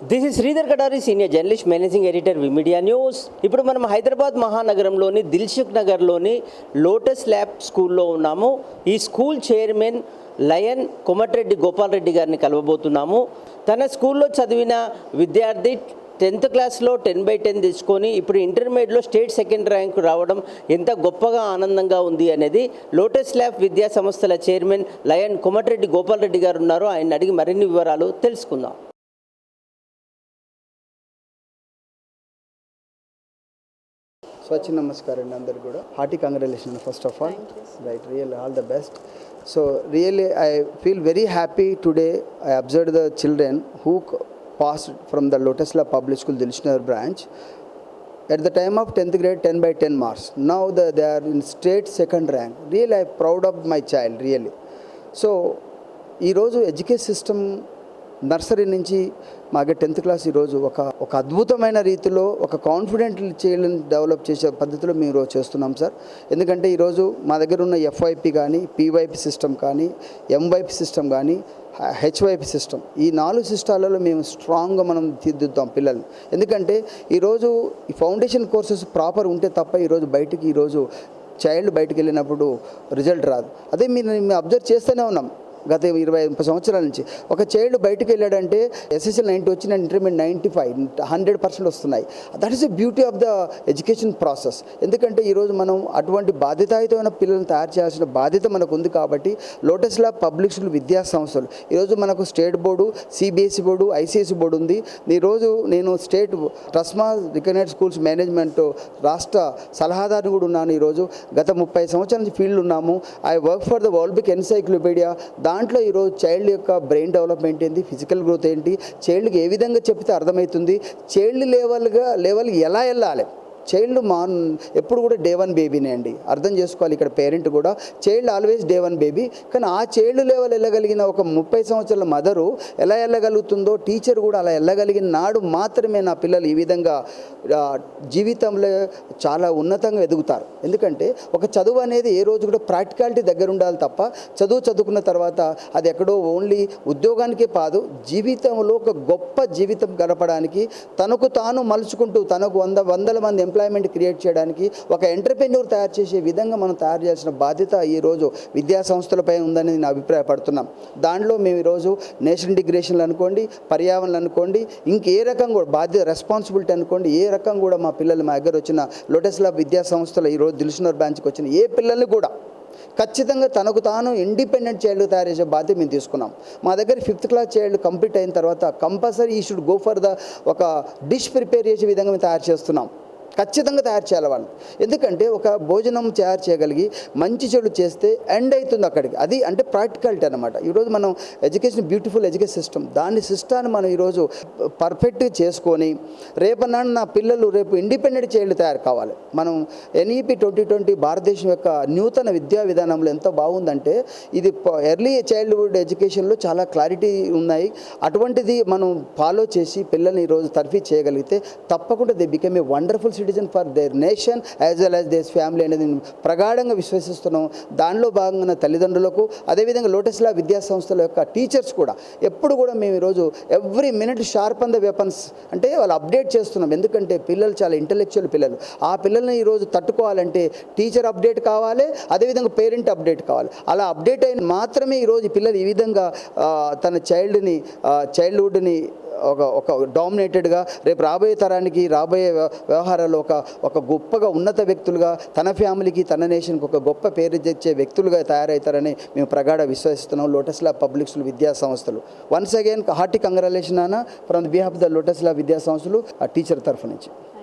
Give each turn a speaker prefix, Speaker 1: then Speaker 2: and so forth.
Speaker 1: This is Sridhar Katari senior journalist managing editor media news ఇప్పుడు మనం హైదరాబాద్ మహానగరంలోని దిల్సుఖ్ నగర్లోని lotus lab స్కూల్లో ఉన్నాము. ఈ school chairman lion Komatireddy Gopal Reddy గారిని కలవబోతున్నాము. తన స్కూల్లో చదివిన విద్యార్థి టెన్త్ క్లాస్లో టెన్ బై టెన్ తెచ్చుకొని ఇప్పుడు ఇంటర్మీడియట్లో స్టేట్ సెకండ్ ర్యాంక్ రావడం ఎంత గొప్పగా ఆనందంగా ఉంది అనేది లోటస్ ల్యాబ్ విద్యా సంస్థల చైర్మన్ లయన్ కొమటిరెడ్డి గోపాల్ రెడ్డి గారు ఉన్నారు. ఆయన అడిగి మరిన్ని వివరాలు తెలుసుకుందాం.
Speaker 2: స్వచ్ఛ నమస్కారం అండి అందరికి కూడా. Hearty congratulation first of all right real all the best so really I feel very happy today I observe the children who pass from the lotus lab public school Dilsukhnagar branch at the time of 10th grade 10 by 10 marks. Now the, they are in state second rank. Really i'm proud of my child really. So ఈరోజు education system nursery నుంచి మాకు tenth class ఈరోజు ఒక ఒక అద్భుతమైన రీతిలో ఒక confident చైల్డ్ని develop చేసే పద్ధతిలో మేము ఈరోజు చేస్తున్నాం సార్. ఎందుకంటే ఈరోజు మా దగ్గర ఉన్న ఎఫ్ఐపి కానీ పీవైపి సిస్టమ్ కానీ ఎంవైపి సిస్టమ్ కానీ హెచ్వైపి సిస్టమ్ ఈ నాలుగు సిస్టాలలో మేము స్ట్రాంగ్గా మనం తీర్దిద్దాం పిల్లల్ని. ఎందుకంటే ఈరోజు ఈ ఫౌండేషన్ కోర్సెస్ ప్రాపర్ ఉంటే తప్ప ఈరోజు బయటికి ఈరోజు చైల్డ్ బయటకు వెళ్ళినప్పుడు రిజల్ట్ రాదు. అదే మీరు మేము అబ్జర్వ్ చేస్తూనే ఉన్నాం. గత ఇరవై ముప్పై సంవత్సరాల నుంచి. ఒక చైల్డ్ బయటకు వెళ్ళాడంటే ఎస్ఎస్ఎల్ నైంటీ వచ్చిన intermediate ninety five hundred percent వస్తున్నాయి. That is the beauty of the education process ఎందుకంటే ఈరోజు మనం అటువంటి బాధ్యతాయుతమైన పిల్లల్ని తయారు చేయాల్సిన బాధ్యత మనకు ఉంది కాబట్టి లోటస్ ల్యాబ్ పబ్లిక్ స్కూల్ విద్యా సంస్థలు. ఈరోజు మనకు state board CBSE board ICSE board ఉంది. ఈరోజు నేను state TRSMA recognised schools management రాష్ట్ర సలహాదారుని కూడా ఉన్నాను ఈరోజు. గత ముప్పై సంవత్సరాల నుంచి ఫీల్డ్ ఉన్నాము. I work for the world big encyclopedia దాంట్లో ఈరోజు చైల్డ్ యొక్క బ్రెయిన్ డెవలప్మెంట్ ఏంటి ఫిజికల్ గ్రోత్ ఏంటి చైల్డ్కి ఏ విధంగా చెప్తే అర్థమవుతుంది చైల్డ్ లెవెల్గా లెవెల్ ఎలా వెళ్ళాలి? చైల్డ్ మాన్ ఎప్పుడు కూడా డే వన్ బేబీనే అండి. అర్థం చేసుకోవాలి ఇక్కడ పేరెంట్ కూడా. Child always day one baby. కానీ ఆ చైల్డ్ లెవెల్ వెళ్ళగలిగిన ఒక ముప్పై సంవత్సరాల మదరు ఎలా వెళ్ళగలుగుతుందో టీచర్ కూడా అలా వెళ్ళగలిగిన నాడు మాత్రమే నా పిల్లలు ఈ విధంగా జీవితంలో చాలా ఉన్నతంగా ఎదుగుతారు. ఎందుకంటే ఒక చదువు అనేది ఏ రోజు కూడా ప్రాక్టికాలిటీ దగ్గర ఉండాలి తప్ప చదువు చదువుకున్న తర్వాత అది ఎక్కడో ఓన్లీ ఉద్యోగానికే కాదు జీవితంలో ఒక గొప్ప జీవితం గడపడానికి తనకు తాను మలుచుకుంటూ తనకు వంద వందల మంది ఎంప్లాయ్మెంట్ క్రియేట్ చేయడానికి ఒక ఎంటర్ప్రెన్యూర్ తయారు చేసే విధంగా మనం తయారు చేయాల్సిన బాధ్యత ఈరోజు విద్యా సంస్థలపై ఉందని నేను అభిప్రాయపడుతున్నాం. దాంట్లో మేము ఈరోజు నేషనల్ ఇంటిగ్రేషన్లు అనుకోండి పర్యావరణలు అనుకోండి ఇంకే రకం కూడా బాధ్యత రెస్పాన్సిబిలిటీ అనుకోండి ఏ రకం కూడా మా పిల్లలు మా దగ్గర వచ్చిన లోటస్ ల్యాబ్ విద్యా సంస్థలు ఈరోజు దిల్సునర్ బ్రాంచ్కి వచ్చిన ఏ పిల్లల్ని కూడా ఖచ్చితంగా తనకు తాను ఇండిపెండెంట్ చైల్డ్ తయారు చేసే బాధ్యత మేము తీసుకున్నాం. మా దగ్గర ఫిఫ్త్ క్లాస్ చైల్డ్ కంప్లీట్ అయిన తర్వాత compulsory he should go for the ఒక డిష్ ప్రిపేర్ చేసే విధంగా మేము తయారు చేస్తున్నాం. ఖచ్చితంగా తయారు చేయాలి వాళ్ళు ఎందుకంటే ఒక భోజనం తయారు చేయగలిగి మంచి చెడు చేస్తే ఎండ్ అవుతుంది అక్కడికి. అది అంటే ప్రాక్టికాలిటీ అనమాట ఈరోజు మనం ఎడ్యుకేషన్ బ్యూటిఫుల్ ఎడ్యుకేషన్ సిస్టమ్ దాని సిస్టాన్ని మనం ఈరోజు పర్ఫెక్ట్గా చేసుకొని రేపన్నాడు నా పిల్లలు రేపు ఇండిపెండెంట్ చైల్డ్ తయారు కావాలి. మనం ఎన్ఈపి ట్వంటీ ట్వంటీ భారతదేశం యొక్క నూతన విద్యా విధానంలో ఎంత బాగుందంటే ఇది ఎర్లీ చైల్డ్హుడ్ ఎడ్యుకేషన్లో చాలా క్లారిటీ ఉన్నాయి. అటువంటిది మనం ఫాలో చేసి పిల్లల్ని ఈరోజు తర్ఫీ చేయగలిగితే తప్పకుండా they become a wonderful citizen for their nation as well as these family అనేది ప్రగాఢంగా విశ్వసిస్తున్నాం. దానిలో భాగంగా తల్లిదండ్రులకు అదేవిధంగా లోటస్లా విద్యా సంస్థల యొక్క టీచర్స్ కూడా. ఎప్పుడు కూడా మేము ఈరోజు every minute sharpen the weapons అంటే వాళ్ళు అప్డేట్ చేస్తున్నాం. ఎందుకంటే పిల్లలు చాలా ఇంటలెక్చువల్ పిల్లలు. ఆ పిల్లల్ని ఈరోజు తట్టుకోవాలంటే టీచర్ అప్డేట్ కావాలి అదేవిధంగా పేరెంట్ అప్డేట్ కావాలి. అలా అప్డేట్ అయిన మాత్రమే ఈరోజు పిల్లలు ఈ విధంగా తన చైల్డ్ని చైల్డ్హుడ్ని ఒక ఒక డామినేటెడ్గా రేపు రాబోయే తరానికి రాబోయే వ్య- వ్యవహారాల్లో ఒక ఒక గొప్పగా ఉన్నత వ్యక్తులుగా తన ఫ్యామిలీకి తన నేషన్కి ఒక గొప్ప పేరు తెచ్చే వ్యక్తులుగా తయారవుతారని మేము ప్రగాఢ విశ్వసిస్తున్నాం. లోటస్ లా పబ్లిక్ స్కూల్ విద్యా సంస్థలు. వన్స్ అగైన్ హార్టీ కంగ్రాలేషన్ అన్న from the behalf the lotus lab విద్యా సంస్థలు ఆ టీచర్ తరఫు నుంచి.